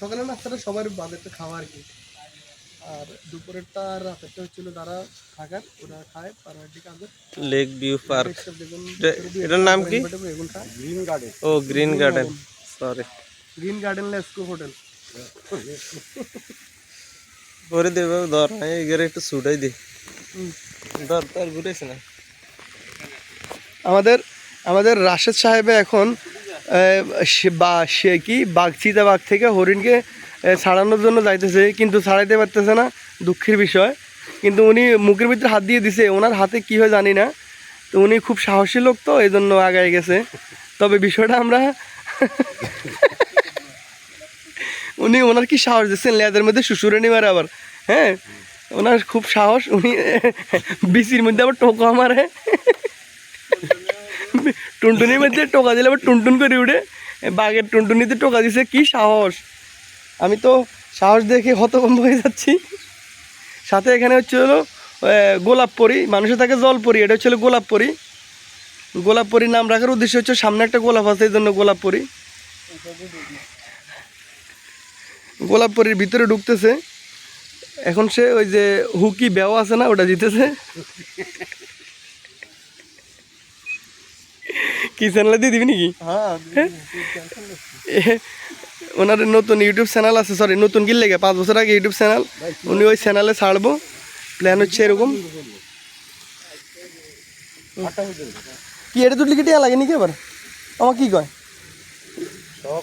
সকালে নাস্তাটা সবার বাজারটা খাওয়া আর কি। আর দুপুরেরটা আর রাতেরটা হচ্ছিল যারা থাকার ওরা খায় পারমানেন্টলি কাজে লেক ভিউ পার্ক দেখুন এটার নাম কি? গ্রিন গার্ডেন ও green garden sorry green garden লেস্কো hotel করে দেবে ধর। এগারে একটু ছুটাই দি ধর তার ঘুরেছে না। আমাদের আমাদের রাশেদ সাহেবে এখন বা, সে কি বাঘ থেকে হরিণকে ছাড়ানোর জন্য যাইতেছে, কিন্তু ছাড়াইতে পারতেছে না, দুঃখের বিষয়। কিন্তু উনি মুখের ভিতরে হাত দিয়ে দিছে, ওনার হাতে কি হয় জানি না। তো উনি খুব সাহসী লোক তো এই জন্য আগায় গেছে। তবে বিষয়টা আমরা উনি ওনার কি সাহস দিচ্ছেন? লেদের মধ্যে শ্বশুরে নিবার আবার হ্যাঁ? ওনার খুব সাহস, উনি বিসির মধ্যে আবার টোকা মারে। টুনটুনির মধ্যে টোকা দিলে আবার টুনটুন করে উঠে বাঘের টুনটুনিতে টোকা দিছে, কি সাহস। আমি তো সাহস দেখে হতভম্ব হয়ে যাচ্ছি। সাথে এখানে হচ্ছে হলো গোলাপ পরি, মানুষের থাকে জল পরি, এটা হচ্ছে হলো গোলাপ পরি। গোলাপ পরির নাম রাখার উদ্দেশ্য হচ্ছে সামনে একটা গোলাপ আছে, এই জন্য গোলাপ পরি। গোলাপ পরির ভিতরে ঢুকতেছে। এখন সে ওই যে হুকি বেও আছে না, ওটা জিতেছে। কি চ্যানেলে দিয়ে দিবি নাকি? এ, ওনার নতুন ইউটিউব চ্যানেল আছে সরি নতুন কি লেগে? পাঁচ বছর আগে ইউটিউব চ্যানেল উনি ওই চ্যানেলে ছাড়বো। প্ল্যান হচ্ছে এরকম। কি এটা তুটলি কেটে লাগে নাকি এবার আমার কি কয়? সব